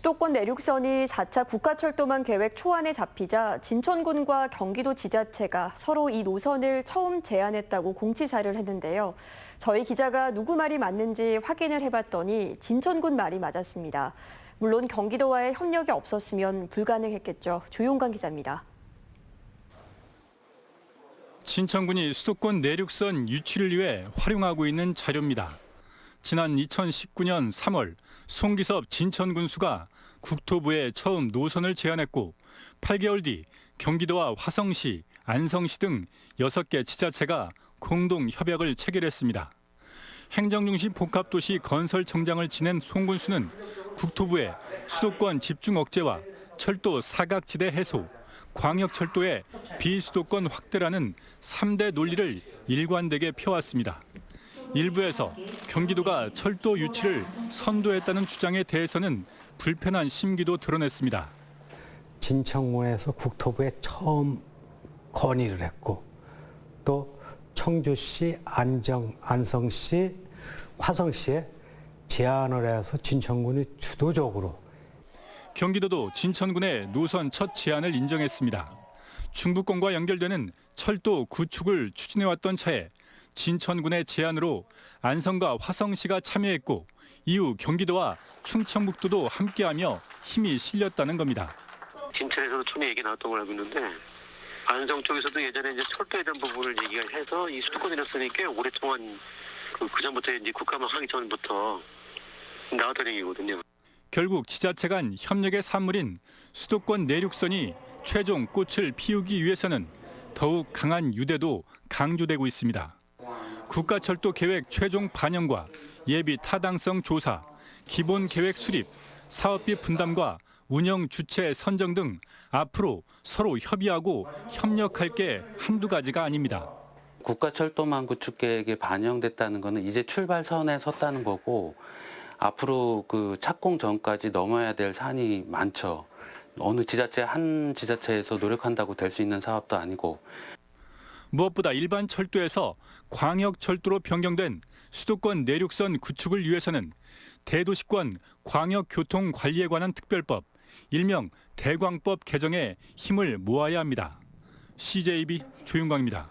수도권 내륙선이 4차 국가철도망 계획 초안에 잡히자 진천군과 경기도 지자체가 서로 이 노선을 처음 제안했다고 공지사를 했는데요. 저희 기자가 누구 말이 맞는지 확인을 해봤더니 진천군 말이 맞았습니다. 물론 경기도와의 협력이 없었으면 불가능했겠죠. 조용관 기자입니다. 진천군이 수도권 내륙선 유치를 위해 활용하고 있는 자료입니다. 지난 2019년 3월 송기섭 진천군수가 국토부에 처음 노선을 제안했고 8개월 뒤 경기도와 화성시, 안성시 등 6개 지자체가 공동 협약을 체결했습니다. 행정중심 복합도시 건설청장을 지낸 송군수는 국토부에 수도권 집중 억제와 철도 사각지대 해소, 광역철도의 비수도권 확대라는 3대 논리를 일관되게 펴왔습니다. 일부에서 경기도가 철도 유치를 선도했다는 주장에 대해서는 불편한 심기도 드러냈습니다. 진천군에서 국토부에 처음 건의를 했고 또 청주시, 안정, 안성시, 화성시에 제안을 해서 진천군이 주도적으로 경기도도 진천군의 노선 첫 제안을 인정했습니다. 중부권과 연결되는 철도 구축을 추진해왔던 차에 진천군의 제안으로 안성과 화성시가 참여했고 이후 경기도와 충청북도도 함께하며 힘이 실렸다는 겁니다. 진천에서도 처음에 얘기 나왔던 걸 알고 있는데 안성 쪽에서도 예전에 이제 철도에 대한 부분을 얘기를 해서 이 수도권이었으니 꽤 오랫동안 그, 그 전부터 이제 국가만 하기 전부터 나왔던 얘기거든요. 결국 지자체 간 협력의 산물인 수도권 내륙선이 최종 꽃을 피우기 위해서는 더욱 강한 유대도 강조되고 있습니다. 국가철도 계획 최종 반영과 예비 타당성 조사, 기본 계획 수립, 사업비 분담과 운영 주체 선정 등 앞으로 서로 협의하고 협력할 게 한두 가지가 아닙니다. 국가철도망 구축 계획에 반영됐다는 것은 이제 출발선에 섰다는 거고 앞으로 그 착공 전까지 넘어야 될 산이 많죠. 어느 지자체 한 지자체에서 노력한다고 될 수 있는 사업도 아니고 무엇보다 일반 철도에서 광역 철도로 변경된 수도권 내륙선 구축을 위해서는 대도시권 광역교통 관리에 관한 특별법, 일명 대광법 개정에 힘을 모아야 합니다. CJB 조윤광입니다.